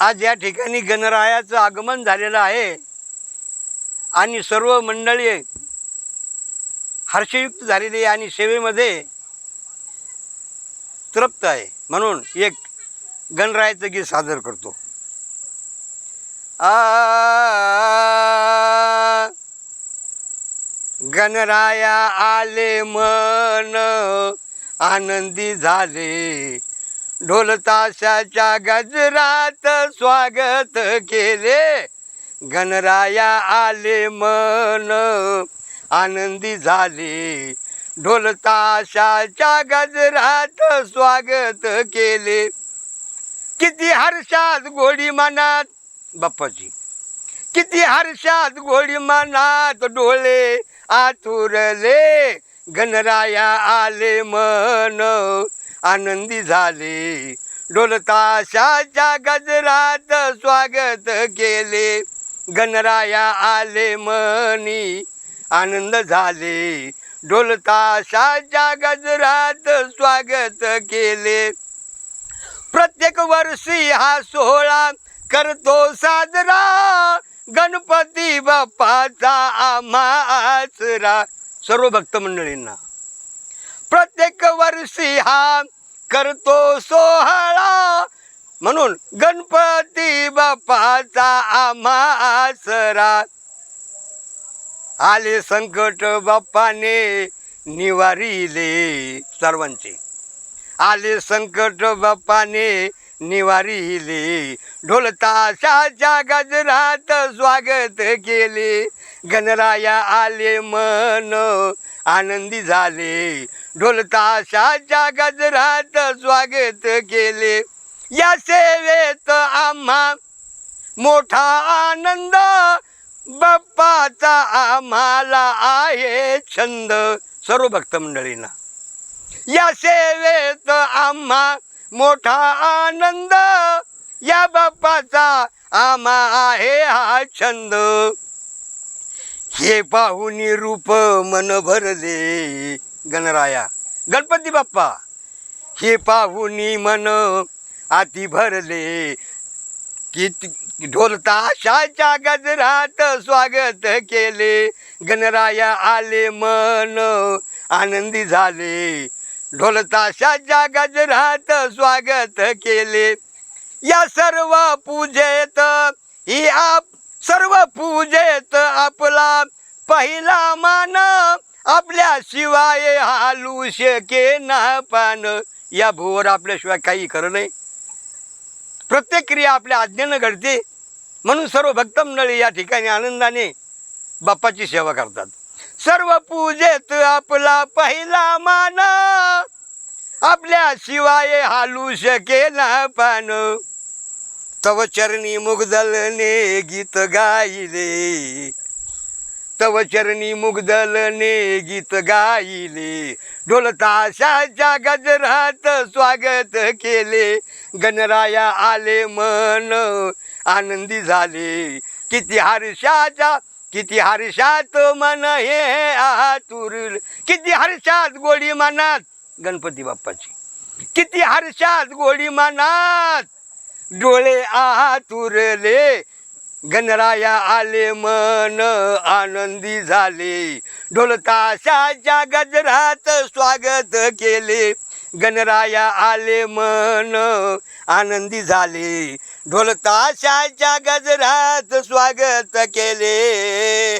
आज या ठिकाणी गणरायाचं आगमन झालेलं आहे. आणि सर्व मंडळी हर्षयुक्त झालेली आहे आणि सेवेमध्ये तृप्त आहे. म्हणून एक गणरायाचं गीत सादर करतो. आ गणराया आले मन आनंदी झाले. ढोलताशाच्या गजरात स्वागत केले. गणराया आले मन आनंदी झाले. ढोलताशाच्या गजरात स्वागत केले. किती हर्षात गोडी मनात बाप्पाजी किती हर्षात गोडी मनात डोळे आतुरले गणराया आले मन आनंदी झाले. ढोलताशाच्या गजरात स्वागत केले. गणराया आले मनी आनंद झाले. ढोलताशाच्या गजरात स्वागत केले. प्रत्येक वर्षी हा सोहळा करतो साजरा. गणपती बाप्पाचा आम्हा आचरा सर्व भक्त मंडळींना. प्रत्येक वर्षी हा करतो सोहळा. म्हणून गणपती बाप्पाचा आम्हा आसरा. आले संकट बाप्पाने निवारिले सर्वांचे. आले संकट बाप्पाने निवारिले. ढोलताशाच्या गजरात स्वागत केले. गणराया आले मन आनंदी झाले. ढोल ताशाच्या गजरात स्वागत केले. या सेवेत आम्हा मोठा आनंद बाप्पाचा आम्हाला आहे छंद. सर्व भक्त मंडळींना. या सेवेत आम्हा मोठा आनंद या बाप्पाचा आम्हा आहे हा छंद. हे पाहुनी रूप मन भरले गणराया. गणपती बाप्पा हे पाहुनी मन आती भरले कित ढोलताशाच्या गजरात स्वागत केले. गणराया आले मन आनंदी झाले. ढोलताशाच्या गजरात स्वागत केले. या सर्व पूजेत ही आप सर्व पूजेत आपला पहिला मान. आपल्या शिवाय हालू शके ना पान. या भूवर आपल्याशिवाय काही खरं नाही. प्रत्येक क्रिया आपल्या आज्ञेनं घडते. म्हणून सर्व भक्तमंडळी या ठिकाणी आनंदाने बाप्पाची सेवा करतात. सर्व पूजेत आपला पहिला मान. आपल्या शिवाय हालू शके ना पान. तव चरणी मुगदलने गीत गायले. तव चरणी मुगदलने गीत गायले. ढोलताशाच्या गजरात स्वागत केले. गणराया आले मन आनंदी झाले. किती हर्षाच्या किती हर्षात मन हे आतुर किती हर्षात गोडी मनात. गणपती बाप्पाची. किती हर्षात गोडी मनात. डोळे आतुरले. गणराया आले मन आनंदी झाले. ढोलताशाच्या गजरात स्वागत केले. गणराया आले मन आनंदी झाले. ढोलताशाच्या गजरात स्वागत केले.